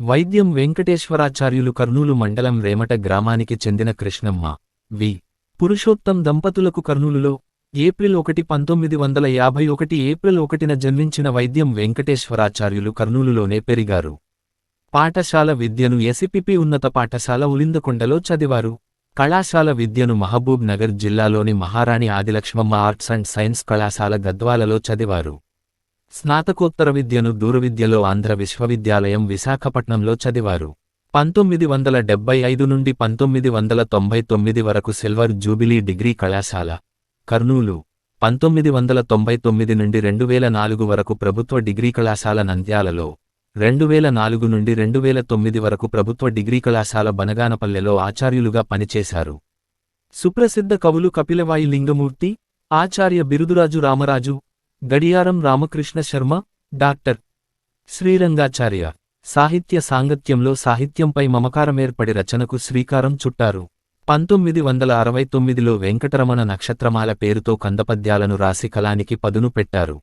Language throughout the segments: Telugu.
వైద్యం వెంకటేశ్వరాచార్యులు కర్నూలు మండలం రేమట గ్రామానికి చెందిన కృష్ణమ్మ వి. పురుషోత్తం దంపతులకు కర్నూలులో ఏప్రిల్ ఒకటి పంతొమ్మిది వందల యాభై ఒకటి ఏప్రిల్ ఒకటిన జన్మించిన వైద్యం వెంకటేశ్వరాచార్యులు కర్నూలులోనే పెరిగారు. పాఠశాల విద్యను ఎసిపిపి ఉన్నత పాఠశాల ఉలిందకొండలో చదివారు. కళాశాల విద్యను మహబూబ్ నగర్ జిల్లాలోని మహారాణి ఆదిలక్ష్మమ్మ ఆర్ట్స్ అండ్ సైన్స్ కళాశాల గద్వాలలో చదివారు. స్నాతకోత్తర విద్యను దూరవిద్యలో ఆంధ్ర విశ్వవిద్యాలయం విశాఖపట్నంలో చదివారు. పంతొమ్మిది వందల డెబ్బై ఐదు నుండి పంతొమ్మిది వందల తొంభై తొమ్మిది వరకు సిల్వర్ జూబిలీ డిగ్రీ కళాశాల కర్నూలు. పంతొమ్మిది వందల తొంభై తొమ్మిది నుండి రెండు వేల నాలుగు వరకు ప్రభుత్వ డిగ్రీ కళాశాల నంద్యాలలో రెండు వేల నాలుగు నుండి రెండు వేల తొమ్మిది వరకు ప్రభుత్వ డిగ్రీ కళాశాల బనగానపల్లెలో ఆచార్యులుగా పనిచేశారు. సుప్రసిద్ధ కవులు కపిలవాయి లింగమూర్తి ఆచార్య బిరుదురాజు రామరాజు గడియారం రామకృష్ణ శర్మ డాక్టర్ శ్రీరంగాచార్య. సాహిత్య సాంగత్యంలో సాహిత్యంపై మమకారమేర్పడి రచనకు శ్రీకారం చుట్టారు. పంతొమ్మిది వందల అరవై తొమ్మిదిలో వెంకటరమణ నక్షత్రమాల పేరుతో కందపద్యాలను రాసి కలానికి పదును పెట్టారు.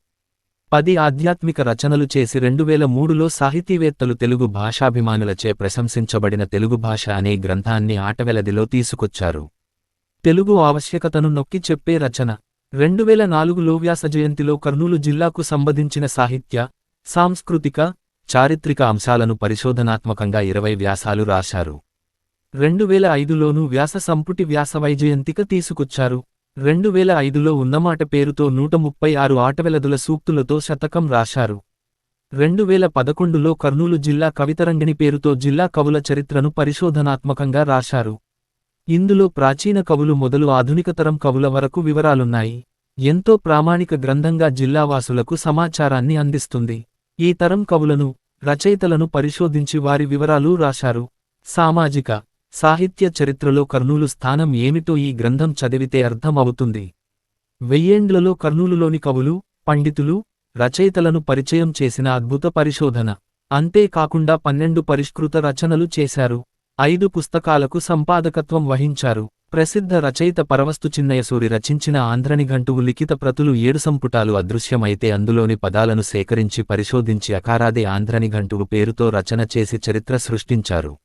పది ఆధ్యాత్మిక రచనలు చేసి రెండు వేల మూడులో సాహితీవేత్తలు తెలుగు భాషాభిమానులచే ప్రశంసించబడిన తెలుగు భాష అనే గ్రంథాన్ని ఆటవెలదిలో తీసుకొచ్చారు. తెలుగు ఆవశ్యకతను నొక్కి చెప్పే రచన రెండు వేల నాలుగులో వ్యాస జయంతిలో కర్నూలు జిల్లాకు సంబంధించిన సాహిత్య సాంస్కృతిక చారిత్రక అంశాలను పరిశోధనాత్మకంగా ఇరవై వ్యాసాలు రాశారు. రెండు వేల ఐదులోనూ వ్యాస సంపుటి వ్యాస వైజయంతిక తీసుకొచ్చారు. రెండు వేల ఐదులో ఉన్నమాట పేరుతో నూట ముప్పై ఆరు ఆటవెలదుల సూక్తులతో శతకం రాశారు. రెండు వేల పదకొండులో కర్నూలు జిల్లా కవితరంగిణి పేరుతో జిల్లా కవుల చరిత్రను పరిశోధనాత్మకంగా రాశారు. ఇందులో ప్రాచీన కవులు మొదలు ఆధునికతరం కవుల వరకు వివరాలున్నాయి. ఎంతో ప్రామాణిక గ్రంథంగా జిల్లావాసులకు సమాచారాన్ని అందిస్తుంది. ఈ తరం కవులను రచయితలను పరిశోధించి వారి వివరాలు రాశారు. సామాజిక సాహిత్య చరిత్రలో కర్నూలు స్థానం ఏమిటో ఈ గ్రంథం చదివితే అర్థం అవుతుంది వెయ్యేండ్లలో కర్నూలులోని కవులు పండితులు రచయితలను పరిచయం చేసిన అద్భుత పరిశోధన. అంతేకాకుండా పన్నెండు పరిష్కృత రచనలు చేశారు. ఐదు పుస్తకాలకు సంపాదకత్వం వహించారు. ప్రసిద్ధ రచయిత పరవస్తు చిన్నయసూరి రచించిన ఆంధ్రనిఘంటువు లిఖిత ప్రతులు ఏడు సంపుటాలు అదృశ్యమైతే అందులోని పదాలను సేకరించి పరిశోధించి అకారాదే ఆంధ్రనిఘంటువు పేరుతో రచన చేసి చరిత్ర సృష్టించారు.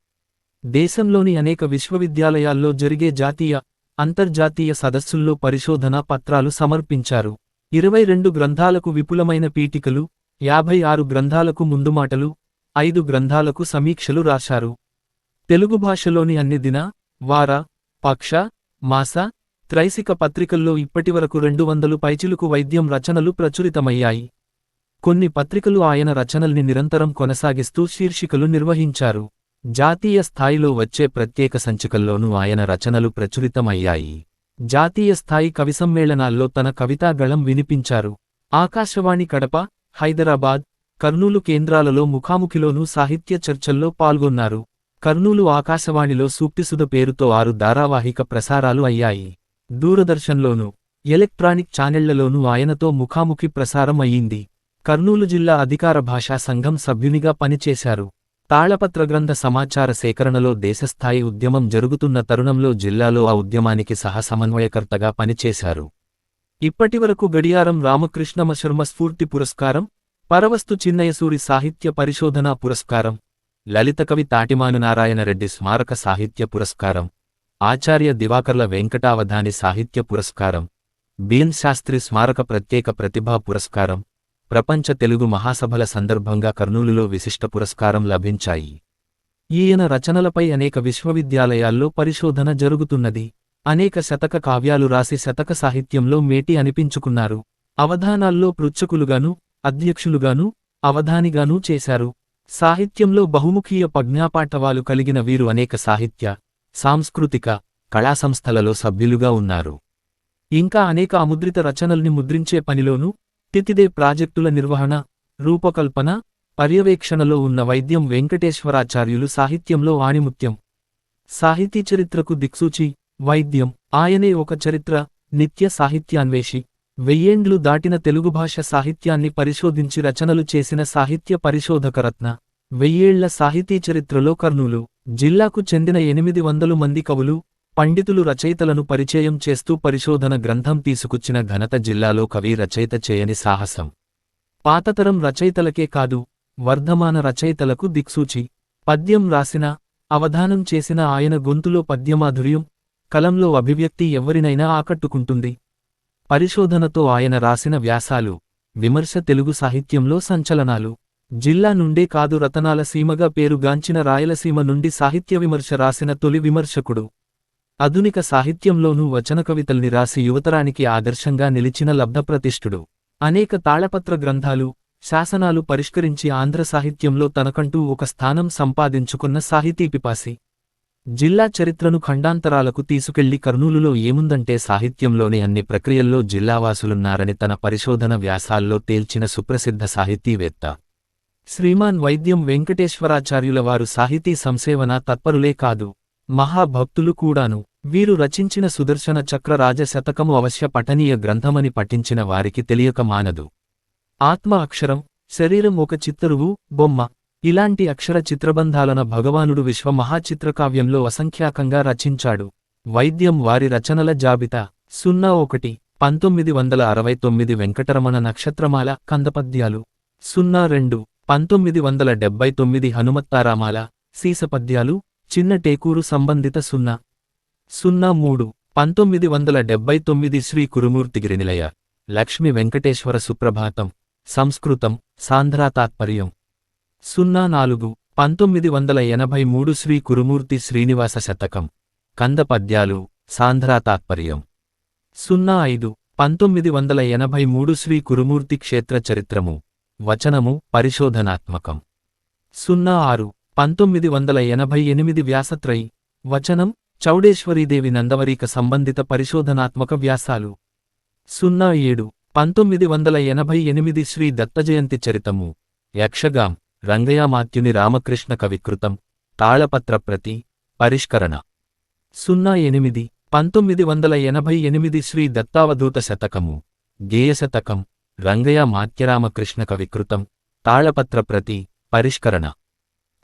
దేశంలోని అనేక విశ్వవిద్యాలయాల్లో జరిగే జాతీయ అంతర్జాతీయ సదస్సుల్లో పరిశోధనా పత్రాలు సమర్పించారు. ఇరవై రెండు గ్రంథాలకు విపులమైన పీఠికలు యాభై ఆరు గ్రంథాలకు ముందుమాటలు ఐదు గ్రంథాలకు సమీక్షలు రాశారు. తెలుగు భాషలోని అన్ని దిన వార పక్ష మాస త్రైసిక పత్రికల్లో ఇప్పటివరకు రెండు వందలు పైచిలుకు వైద్యం రచనలు ప్రచురితమయ్యాయి. కొన్ని పత్రికలు ఆయన రచనల్ని నిరంతరం కొనసాగిస్తూ శీర్షికలు నిర్వహించారు. జాతీయ స్థాయిలో వచ్చే ప్రత్యేక సంచికల్లోనూ ఆయన రచనలు ప్రచురితమయ్యాయి. జాతీయ స్థాయి కవి సమ్మేళనాల్లో తన కవితాగళం వినిపించారు. ఆకాశవాణి కడప హైదరాబాద్ కర్నూలు కేంద్రాలలో ముఖాముఖిలోనూ సాహిత్య చర్చల్లో పాల్గొన్నారు. కర్నూలు ఆకాశవాణిలో సూక్తిసుధ పేరుతో ఆరు ధారావాహిక ప్రసారాలు అయ్యాయి. దూరదర్శన్లోనూ ఎలక్ట్రానిక్ ఛానెళ్ళలోనూ ఆయనతో ముఖాముఖి ప్రసారం అయ్యింది. కర్నూలు జిల్లా అధికార భాషా సంఘం సభ్యునిగా పనిచేశారు. తాళపత్రగ్రంథ సమాచార సేకరణలో దేశస్థాయి ఉద్యమం జరుగుతున్న తరుణంలో జిల్లాలో ఆ ఉద్యమానికి సహసమన్వయకర్తగా పనిచేశారు. ఇప్పటివరకు గడియారం రామకృష్ణమ శర్మ స్ఫూర్తి పురస్కారం పరవస్తు చిన్నయసూరి సాహిత్య పరిశోధనా పురస్కారం లలితకవి తాటిమాను నారాయణరెడ్డి స్మారక సాహిత్య పురస్కారం. ఆచార్య దివాకర్ల వెంకటావధాని సాహిత్య పురస్కారం. బీన్ శాస్త్రి స్మారక ప్రత్యేక ప్రతిభా పురస్కారం. ప్రపంచ తెలుగు మహాసభల సందర్భంగా కర్నూలులో విశిష్ట పురస్కారం లభించాయి. ఈయన రచనలపై అనేక విశ్వవిద్యాలయాల్లో పరిశోధన జరుగుతున్నది. అనేక శతక కావ్యాలు రాసి శతక సాహిత్యంలో మేటి అనిపించుకున్నారు. అవధానాల్లో పృచ్ఛకులుగాను అధ్యక్షులుగాను అవధానిగానూ చేశారు. సాహిత్యంలో బహుముఖీయ ప్రజ్ఞాపాఠవాలు కలిగిన వీరు అనేక సాహిత్య సాంస్కృతిక కళా సంస్థలలో సభ్యులుగా ఉన్నారు. ఇంకా అనేక అముద్రిత రచనల్ని ముద్రించే పనిలోనూ తితిదే ప్రాజెక్టుల నిర్వహణ రూపకల్పన పర్యవేక్షణలో ఉన్న వైద్యం వెంకటేశ్వరాచార్యులు సాహిత్యంలో ఆణిముత్యం. సాహితీ చరిత్రకు దిక్సూచి వైద్యం ఆయనే ఒక చరిత్ర నిత్య సాహిత్యాన్వేషి వెయ్యేండ్లు దాటిన తెలుగు భాష సాహిత్యాన్ని పరిశోధించి రచనలు చేసిన సాహిత్య పరిశోధకరత్న వెయ్యేళ్ళ సాహితీ చరిత్రలో కర్నూలు జిల్లాకు చెందిన ఎనిమిది వందలు మంది కవులు పండితులు రచయితలను పరిచయం చేస్తూ పరిశోధన గ్రంథం తీసుకొచ్చిన ఘనత జిల్లాలో కవి రచయిత చేయని సాహసం. పాతతరం రచయితలకే కాదు వర్ధమాన రచయితలకు దిక్సూచి. పద్యం రాసిన అవధానం చేసిన ఆయన గొంతులో పద్యమాధుర్యం కలంలో అభివ్యక్తి ఎవ్వరినైనా ఆకట్టుకుంటుంది. పరిశోధనతో ఆయన రాసిన వ్యాసాలు విమర్శ తెలుగు సాహిత్యంలో సంచలనాలు. జిల్లా నుండే కాదు రతనాల సీమగా పేరుగాంచిన రాయలసీమ నుండి సాహిత్య విమర్శ రాసిన తొలి విమర్శకుడు. ఆధునిక సాహిత్యంలోనూ వచన కవితల్ని రాసి యువతరానికి ఆదర్శంగా నిలిచిన లబ్ధప్రతిష్ఠుడు అనేక తాళపత్ర గ్రంథాలు శాసనాలు పరిష్కరించి ఆంధ్ర సాహిత్యంలో తనకంటూ ఒక స్థానం సంపాదించుకున్న సాహితీ పిపాసి. జిల్లా చరిత్రను ఖండాంతరాలకు తీసుకెళ్ళి కర్నూలులో ఏముందంటే సాహిత్యంలోని అన్ని ప్రక్రియల్లో జిల్లావాసులున్నారని తన పరిశోధన వ్యాసాల్లో తేల్చిన సుప్రసిద్ధ సాహితీవేత్త. శ్రీమాన్ వైద్యం వెంకటేశ్వరాచార్యుల వారు సాహితీ సంసేవన తత్పరులే కాదు మహాభక్తులు కూడాను. వీరు రచించిన సుదర్శన చక్ర రాజశతకము అవశ్య పఠనీయ గ్రంథమని పఠించిన వారికి తెలియక మానదు. ఆత్మ అక్షరం శరీరం ఒక చిత్తరువు బొమ్మ. ఇలాంటి అక్షర చిత్రబంధాలన భగవానుడు విశ్వ మహాచిత్రకావ్యంలో అసంఖ్యాకంగా రచించాడు. వైద్యం వారి రచనల జాబితా. సున్నా ఒకటి పంతొమ్మిది వందల అరవై తొమ్మిది వెంకటరమణ నక్షత్రమాల కందపద్యాలు. సున్నా రెండు పంతొమ్మిది వందల డెబ్బై తొమ్మిది హనుమత్తారామాల సీసపద్యాలు. చిన్న టేకూరు సంబంధిత సున్నా. సున్నా మూడు పంతొమ్మిది వందల డెబ్బై తొమ్మిది శ్రీ కురుమూర్తిగిరినిలయ లక్ష్మి వెంకటేశ్వర సుప్రభాతం. సంస్కృతం సాంధ్రా తాత్పర్యం సున్నా నాలుగు పంతొమ్మిది వందల ఎనభై మూడు శ్రీ కురుమూర్తి శ్రీనివాస శతకం. కంద పద్యాలు సాంధ్రా తాత్పర్యం. సున్నా ఐదు పంతొమ్మిది వందల ఎనభై మూడు శ్రీ కురుమూర్తి క్షేత్ర చరిత్రము. వచనము పరిశోధనాత్మకం. సున్నా ఆరు పంతొమ్మిది వందల ఎనభై ఎనిమిది వ్యాసత్రయి వచనం చౌడేశ్వరీదేవి నందవరీక సంబంధిత పరిశోధనాత్మక వ్యాసాలు. సున్నా ఏడు పంతొమ్మిది వందల ఎనభై ఎనిమిది శ్రీ దత్తజయంతి చరితము. యక్షగాం. రంగయామాత్యుని రామకృష్ణ కవికృతం. తాళపత్ర ప్రతి పరిష్కరణ. సున్నా ఎనిమిది. పంతొమ్మిది వందల ఎనభై ఎనిమిది శ్రీ దత్తావధూత శతకము. గేయశతకం రంగయ్య మాత్యరామకృష్ణ కవికృతం. తాళపత్ర ప్రతి పరిష్కరణ.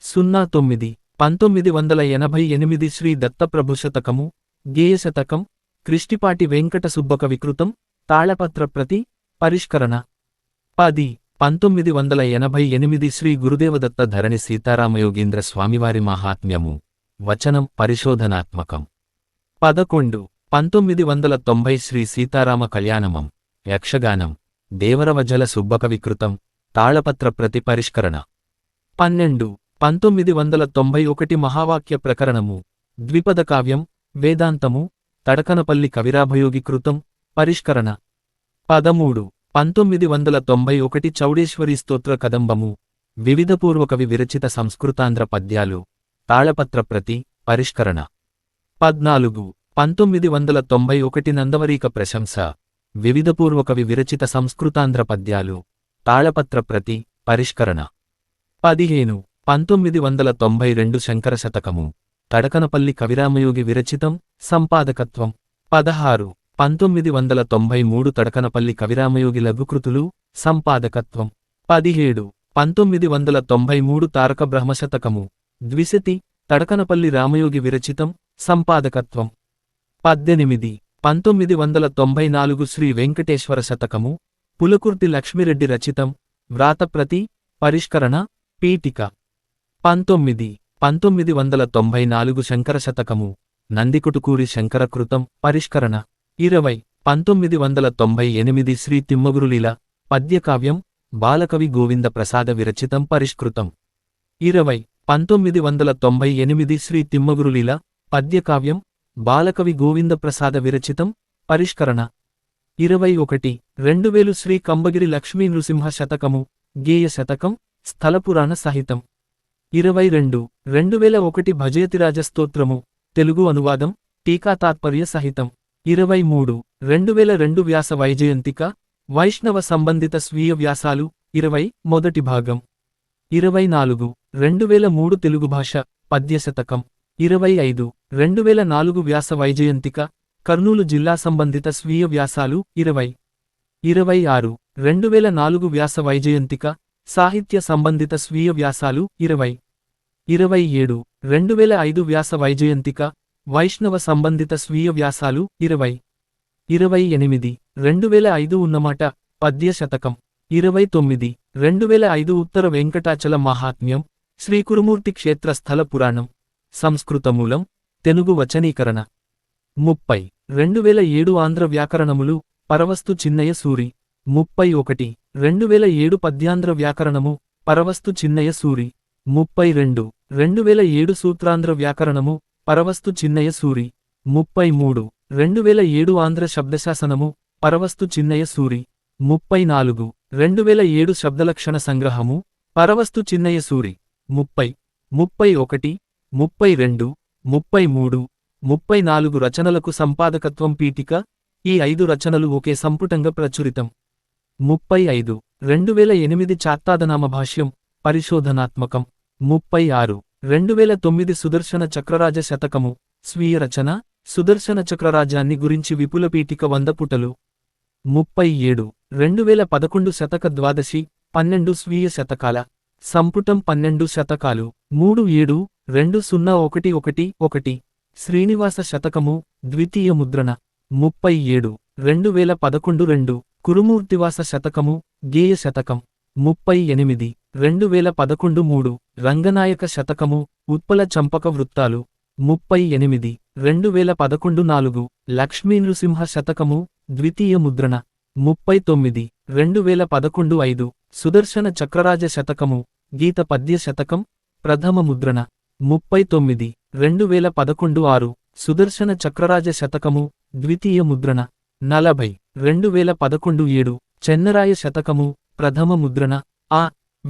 సున్నా తొమ్మిది. పంతొమ్మిది వందల ఎనభై ఎనిమిది శ్రీ దత్తప్రభు శతకము. గేయశతకం కృష్టిపాటి వెంకట సుబ్బ కవికృతం. తాళపత్ర ప్రతి పరిష్కరణ. పది. పంతొమ్మిది వందల ఎనభై ఎనిమిది శ్రీ గురుదేవదత్త ధరణి సీతారామయోగీంద్ర స్వామివారి మహాత్మ్యము వచనం పరిశోధనాత్మకం. పదకొండు పంతొమ్మిది వందల తొంభై శ్రీ సీతారామ కళ్యాణమం యక్షగానం దేవరవజల సుబ్బకవికృతం తాళపత్ర ప్రతి పరిష్కరణ పన్నెండు పంతొమ్మిది వందల తొంభై ఒకటి మహావాక్య ప్రకరణము ద్విపద కావ్యం వేదాంతము తడకనపల్లి కవిరాభయోగికృతం పరిష్కరణ. పదమూడు పంతొమ్మిది వందల తొంభై ఒకటి చౌడేశ్వరి స్తోత్ర కదంబము వివిధపూర్వకవి విరచిత సంస్కృతాంధ్ర పద్యాలు తాళపత్ర ప్రతి పరిష్కరణ. పద్నాలుగు పంతొమ్మిది వందల తొంభై ఒకటి నందవరీక ప్రశంస వివిధపూర్వకవి విరచిత సంస్కృతాంధ్ర పద్యాలు తాళపత్ర ప్రతి పరిష్కరణ. పదిహేను పంతొమ్మిది వందల తొంభై రెండు శంకర శతకము తడకనపల్లి కవిరామయోగి విరచితం సంపాదకత్వం. పదహారు పంతొమ్మిది వందల తొంభై మూడు తడకనపల్లి కవిరామయోగి లఘుకృతులు సంపాదకత్వం. పదిహేడు పంతొమ్మిది వందల తొంభై మూడు తారక బ్రహ్మశతకము. ద్విశతి తడకనపల్లి రామయోగి విరచితం సంపాదకత్వం. పద్దెనిమిది పంతొమ్మిది వందల తొంభై నాలుగు శ్రీ వెంకటేశ్వర శతకము. పులకుర్తి లక్ష్మిరెడ్డి రచితం వ్రాతప్రతి పరిష్కరణ పీఠిక. పంతొమ్మిది పంతొమ్మిది వందల తొంభై నాలుగు శంకర శతకము. నందికుటుకూరి శంకరకృతం పరిష్కరణ. ఇరవై పంతొమ్మిది వందల తొంభై ఎనిమిది శ్రీ తిమ్మగురులీల పద్యకావ్యం బాలకవి గోవింద ప్రసాద విరచితం పరిష్కృతం. ఇరవై పంతొమ్మిది వందల తొంభై ఎనిమిది శ్రీ తిమ్మగురులీల పద్యకావ్యం బాలకవి గోవింద ప్రసాద విరచితం పరిష్కరణ. ఇరవై ఒకటి రెండు వేలు శ్రీ కంబగిరి లక్ష్మీ నృసింహ శతకము గేయ శతకం స్థలపురాణ సహితం ఇరవై రెండు రెండు వేల ఒకటి భజయతిరాజ స్తోత్రము తెలుగు అనువాదం టీకా తాత్పర్య సహితం ఇరవై మూడు రెండు వేల రెండు వ్యాస వైజయంతిక వైష్ణవ సంబంధిత స్వీయ వ్యాసాలు ఇరవై మొదటి భాగం. ఇరవై నాలుగు రెండు వేల మూడు తెలుగు భాష పద్యశతకం ఇరవై ఐదు రెండు వేల నాలుగు వ్యాస వైజయంతిక కర్నూలు జిల్లా సంబంధిత స్వీయ వ్యాసాలు ఇరవై. ఇరవై ఆరు రెండు వేల నాలుగు వ్యాస వైజయంతిక సాహిత్య సంబంధిత స్వీయ వ్యాసాలు ఇరవై. ఇరవై ఏడు రెండు వేల ఐదు వ్యాస వైజయంతిక వైష్ణవ సంబంధిత స్వీయ వ్యాసాలు ఇరవై ఇరవై ఎనిమిది రెండు వేల ఐదు ఉన్నమాట పద్య శతకం ఇరవై తొమ్మిది రెండు వేల ఐదు ఉత్తర వెంకటాచల మహాత్మ్యం శ్రీకురుమూర్తి క్షేత్రస్థల పురాణం సంస్కృతమూలం తెలుగు వచనీకరణ. ముప్పై రెండు వేల ఏడు ఆంధ్ర వ్యాకరణములు పరవస్తు చిన్నయ సూరి. ముప్పై ఒకటి రెండు వేల ఏడు పద్యాంధ్ర వ్యాకరణము పరవస్తు చిన్నయ సూరి. ముప్పై రెండు రెండు వేల ఏడు సూత్రాంధ్ర వ్యాకరణము పరవస్తు చిన్నయ సూరి ముప్పై మూడు రెండు వేల ఏడు ఆంధ్ర శబ్దశాసనము పరవస్తు చిన్నయ సూరి ముప్పై నాలుగు రెండు వేల ఏడు శబ్దలక్షణ సంగ్రహము పరవస్తు చిన్నయ సూరి ముప్పై ముప్పై ఒకటి ముప్పై రెండు ముప్పై మూడు ముప్పై నాలుగు రచనలకు సంపాదకత్వం పీఠిక ఈ ఐదు రచనలు ఒకే సంపుటంగా ప్రచురితం. ముప్పై ఐదు రెండు వేల ఎనిమిది చాత్తాదనామ భాష్యం పరిశోధనాత్మకం. ముప్పై ఆరు రెండువేల తొమ్మిది సుదర్శన చక్రరాజ శతకము. స్వీయ రచన సుదర్శన చక్రరాజాన్ని గురించి విపుల పీఠిక వంద పుటలు. ముప్పై ఏడు. రెండువేల పదకొండు శతక ద్వాదశి పన్నెండు స్వీయ శతకాల. సంపుటం పన్నెండు శతకాలు. మూడు ఏడు రెండు సున్నా ఒకటి ఒకటి ఒకటి. శ్రీనివాస శతకము ద్వితీయ ముద్రణ. ముప్పై ఏడు. రెండు వేల పదకొండు రెండు. కురుమూర్తివాస శతకము గేయ శతకం. ముప్పై ఎనిమిది. రెండు వేల పదకొండు మూడు రంగనాయక శతకము ఉత్పల చంపక వృత్తాలు ముప్పై ఎనిమిది. రెండు వేల పదకొండు నాలుగు లక్ష్మీ నృసింహ శతకము ద్వితీయ ముద్రణ ముప్పై తొమ్మిది. రెండు వేల పదకొండు ఐదు సుదర్శన చక్రరాజ శతకము గీత పద్య శతకం ప్రథమ ముద్రణ ముప్పై తొమ్మిది. రెండు వేల పదకొండు ఆరు సుదర్శన చక్రరాజ శతకము ద్వితీయ ముద్రణ నలభై. రెండు వేల పదకొండు ఏడు చెన్నరాయ శతకము ప్రథమ ముద్రణ ఆ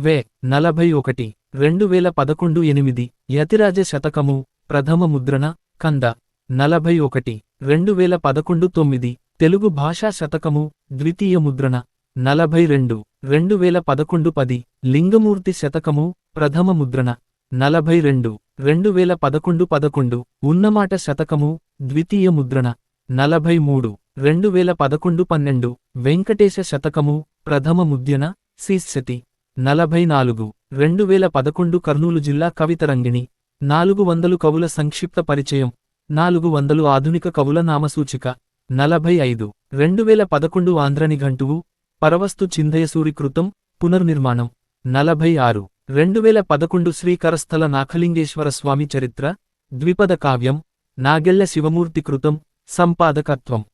వే నలభై ఒకటి రెండు వేల పదకొండు ఎనిమిది యతిరాజ శతకము ప్రథమ ముద్రణ కంద. నలభై ఒకటి రెండు వేల పదకొండు తొమ్మిది తెలుగు భాషా శతకము ద్వితీయ ముద్రణ. నలభై రెండు రెండు వేల పదకొండు పది లింగమూర్తి శతకము ప్రథమ ముద్రణ. నలభై రెండు రెండు వేల పదకొండు పదకొండు ఉన్నమాట శతకము ద్వితీయ ముద్రణ. నలభై మూడు రెండు వేల పదకొండు పన్నెండు వెంకటేశ శతకము ప్రథమ ముద్రణ శీర్షతి. నలభై నాలుగు రెండు వేల పదకొండు కర్నూలు జిల్లా కవితరంగిణి నాలుగు వందలు కవుల సంక్షిప్త పరిచయం నాలుగు వందలు ఆధునిక కవుల నామసూచిక నలభై ఐదు రెండు వేల పదకొండు ఆంధ్రనిఘంటువు పరవస్తు చిందయసూరి కృతం పునర్నిర్మాణం నలభై ఆరు రెండు వేల పదకొండు శ్రీకరస్థల నాఖలింగేశ్వర స్వామి చరిత్ర ద్విపద కావ్యం నాగెళ్ళ శివమూర్తి కృతం సంపాదకత్వం.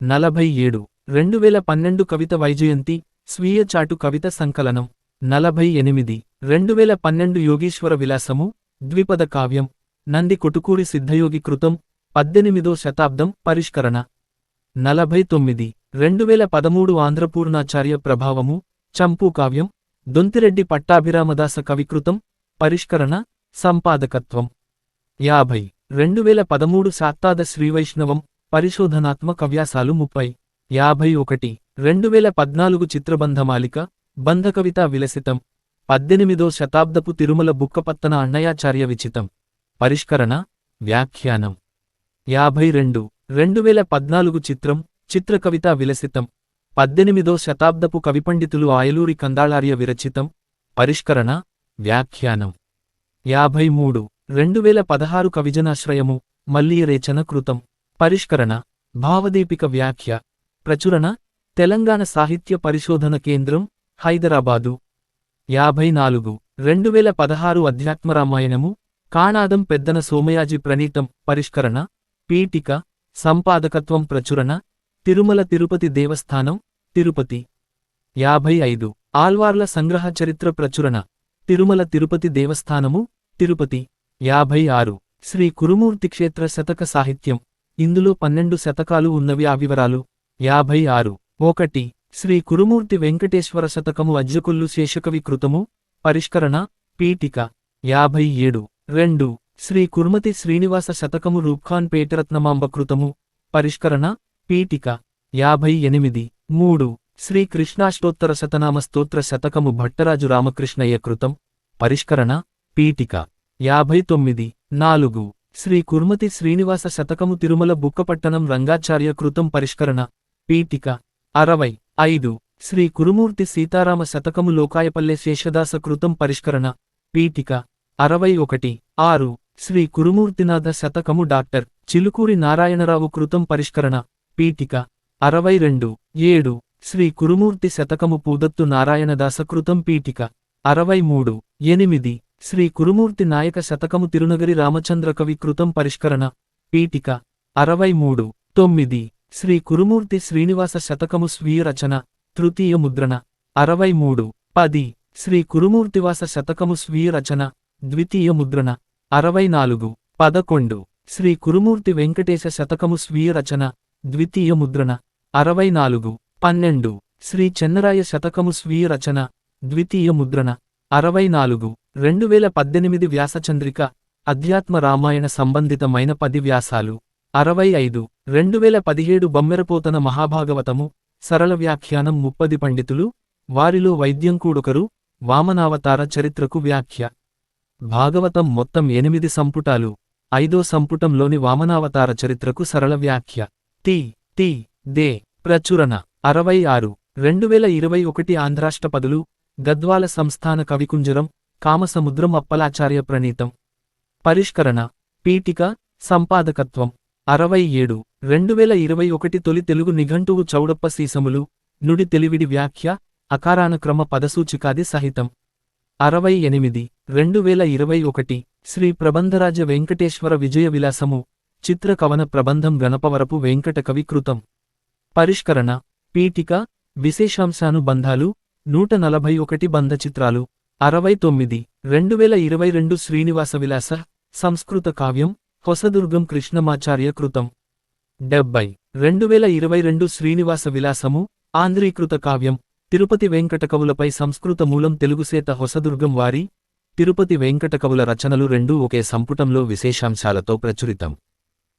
నలభై ఏడు రెండు వేల పన్నెండు కవిత వైజయంతి స్వీయ చాటు కవిత సంకలనం. నలభై ఎనిమిది. రెండు వేల పన్నెండు యోగీశ్వర విలాసము ద్విపద కావ్యం నంది కొటుకూరి సిద్ధయోగి కృతం పద్దెనిమిదో శతాబ్దం పరిష్కరణ. నలభై తొమ్మిది. రెండు వేల పదమూడు ఆంధ్రపూర్ణాచార్య ప్రభావము చంపూ కావ్యం దొంతిరెడ్డి పట్టాభిరామదాస కవికృతం పరిష్కరణ సంపాదకత్వం. యాభై. రెండు వేల పదమూడు శాత్తాద శ్రీవైష్ణవం పరిశోధనాత్మక వ్యాసాలు ముప్పై. యాభై ఒకటి. రెండు వేల పద్నాలుగు చిత్రబంధమాలిక బంధకవిత విలసితం. పద్దెనిమిదో శతాబ్దపు తిరుమల బుక్కపత్తన అన్నయాచార్య విచితం. పరిష్కరణ వ్యాఖ్యానం. యాభై రెండు రెండు వేల పద్నాలుగు చిత్రం చిత్రకవిత విలసితం. పద్దెనిమిదో శతాబ్దపు కవిపండితులు ఆయలూరి కందాళార్య విరచితం. పరిష్కరణ వ్యాఖ్యానం. యాభై మూడు రెండు వేల పదహారు కవిజనాశ్రయము మల్లీరేచన కృతం. పరిష్కరణ భావదీపిక వ్యాఖ్య. ప్రచురణ తెలంగాణ సాహిత్య పరిశోధన కేంద్రం హైదరాబాదు. యాభై నాలుగు రెండు వేల పదహారు అధ్యాత్మరామాయణము కాణాదం పెద్దన సోమయాజి ప్రణీతం పరిష్కరణ పీఠిక సంపాదకత్వం ప్రచురణ తిరుమల తిరుపతి దేవస్థానం తిరుపతి. యాభై ఐదు ఆల్వార్ల సంగ్రహ చరిత్ర ప్రచురణ తిరుమల తిరుపతి దేవస్థానము తిరుపతి. యాభై ఆరు శ్రీ కురుమూర్తి క్షేత్ర శతక సాహిత్యం ఇందులో పన్నెండు శతకాలు ఉన్నవి ఆ వివరాలు. యాభై ఆరు ఒకటి శ్రీ కురుమూర్తి వెంకటేశ్వర శతకము అజ్జకుల్లు శేషకవి కృతము పరిష్కరణ పీఠిక యాభై ఏడు. రెండు. శ్రీ కుర్మతి శ్రీనివాస శతకము రూప్ఖాన్ పేటరత్నమాంబ కృతము పరిష్కరణ పీఠిక యాభై ఎనిమిది. మూడు. శ్రీ కృష్ణాష్టోత్తర శతనామ స్తోత్ర శతకము భట్టరాజు రామకృష్ణయ్య కృతం పరిష్కరణ పీఠిక యాభై తొమ్మిది. నాలుగు. శ్రీ కుర్మతి శ్రీనివాస శతకము తిరుమల బుక్కపట్టణం రంగాచార్య కృతం పరిష్కరణ పీఠిక అరవై. ఐదు. శ్రీ కురుమూర్తి సీతారామ శతకము లోకాయపల్లె శేషదాస కృతం పరిష్కరణ. పీఠిక. అరవై ఒకటి. ఆరు. శ్రీ కురుమూర్తినాథ శతకము డాక్టర్. చిలుకూరి నారాయణరావు కృతం పరిష్కరణ. పీఠిక. అరవై రెండు. ఏడు. శ్రీ కురుమూర్తి శతకము పూదత్తు నారాయణదాస కృతం పీఠిక. అరవై మూడు. ఎనిమిది. శ్రీ కురుమూర్తి నాయక శతకము తిరునగరి రామచంద్ర కవి కృతం పరిష్కరణ. పీఠిక. అరవై మూడు. తొమ్మిది. శ్రీ కురుమూర్తి శ్రీనివాస శతకము స్వీయ రచన తృతీయ ముద్రణ అరవై మూడు పది శ్రీ కురుమూర్తివాస శతకము స్వీయ రచన ద్వితీయ ముద్రణ అరవై నాలుగు పదకొండు శ్రీ కురుమూర్తి వెంకటేశ శతకము స్వీయ రచన ద్వితీయ ముద్రణ అరవై నాలుగు పన్నెండు శ్రీ చెన్నరాయ శతకము స్వీయ రచన ద్వితీయ ముద్రణ అరవై నాలుగు రెండు వేల పద్దెనిమిది వ్యాసచంద్రిక అధ్యాత్మ రామాయణ సంబంధితమైన పది వ్యాసాలు. అరవై ఐదు రెండు వేల పదిహేడు బమ్మెరపోతన మహాభాగవతము సరళ వ్యాఖ్యానం ముప్పది పండితులు వారిలో వైద్యంకూడొకరు వామనావతార చరిత్రకు వ్యాఖ్య. భాగవతం మొత్తం ఎనిమిది సంపుటాలు ఐదో సంపుటంలోని వామనావతార చరిత్రకు సరళ వ్యాఖ్య. టి టి దే ప్రచురణ. అరవై ఆరు రెండు వేల ఇరవై ఒకటి ఆంధ్రాష్టపదులు గద్వాల సంస్థాన కవికుంజరం కామసముద్రం అప్పలాచార్య ప్రణీతం. పరిష్కరణ పీఠిక సంపాదకత్వం. అరవై ఏడు రెండు వేల ఇరవై ఒకటి తొలి తెలుగు నిఘంటువు చౌడప్ప సీసములు నుడి తెలివిడి వ్యాఖ్య అకారానుక్రమ పదసూచికాది సహితం. అరవై ఎనిమిది రెండు వేల ఇరవై ఒకటి శ్రీ ప్రబంధరాజ వెంకటేశ్వర విజయ విలాసము చిత్ర కవన ప్రబంధం గణపవరపు వెంకటకవి కృతం. పరిష్కరణ పీఠిక విశేషాంశానుబంధాలు నూట నలభై ఒకటి బంధచిత్రాలు. అరవై తొమ్మిది రెండు వేల ఇరవై రెండు శ్రీనివాస విలాస సంస్కృత కావ్యం హొసదుర్గం కృష్ణమాచార్య కృతం. డెబ్బై రెండు వేల ఇరవై రెండు శ్రీనివాస విలాసము ఆంధ్రీకృత కావ్యం తిరుపతి వెంకటకవులపై సంస్కృత మూలం తెలుగుసేత హొసదుర్గం వారి తిరుపతి వెంకటకవుల రచనలు రెండూ ఒకే సంపుటంలో విశేషాంశాలతో ప్రచురితం.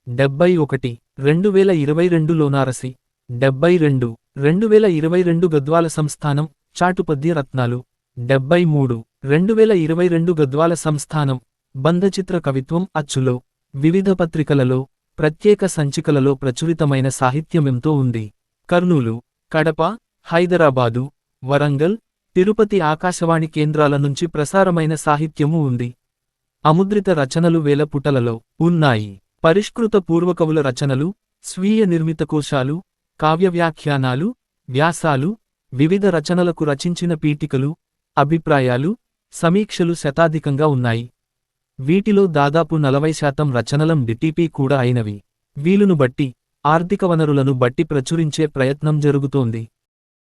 డెబ్బై ఒకటి రెండు వేల ఇరవై రెండు లోనారసి డెబ్బై రెండు రెండు వేల ఇరవై రెండు గద్వాల సంస్థానం చాటుపద్య రత్నాలు డెబ్బై మూడు రెండు వేల ఇరవై రెండు గద్వాల సంస్థానం బంధచిత్ర కవిత్వం అచ్చులో. వివిధ పత్రికలలో ప్రత్యేక సంచికలలో ప్రచురితమైన సాహిత్యమెంతో ఉంది. కర్నూలు కడప హైదరాబాదు వరంగల్ తిరుపతి ఆకాశవాణి కేంద్రాల నుంచి ప్రసారమైన సాహిత్యము ఉంది. అముద్రిత రచనలు వేల పుటలలో ఉన్నాయి. పరిష్కృత పూర్వకవుల రచనలు స్వీయ నిర్మిత కోశాలు కావ్య వ్యాఖ్యానాలు వ్యాసాలు వివిధ రచనలకు రచించిన పీఠికలు అభిప్రాయాలు సమీక్షలు శతాధికంగా ఉన్నాయి. వీటిలో దాదాపు నలభై శాతం రచనలం డిటిపి కూడా అయినవి. వీలును బట్టి ఆర్థిక వనరులను బట్టి ప్రచురించే ప్రయత్నం జరుగుతోంది.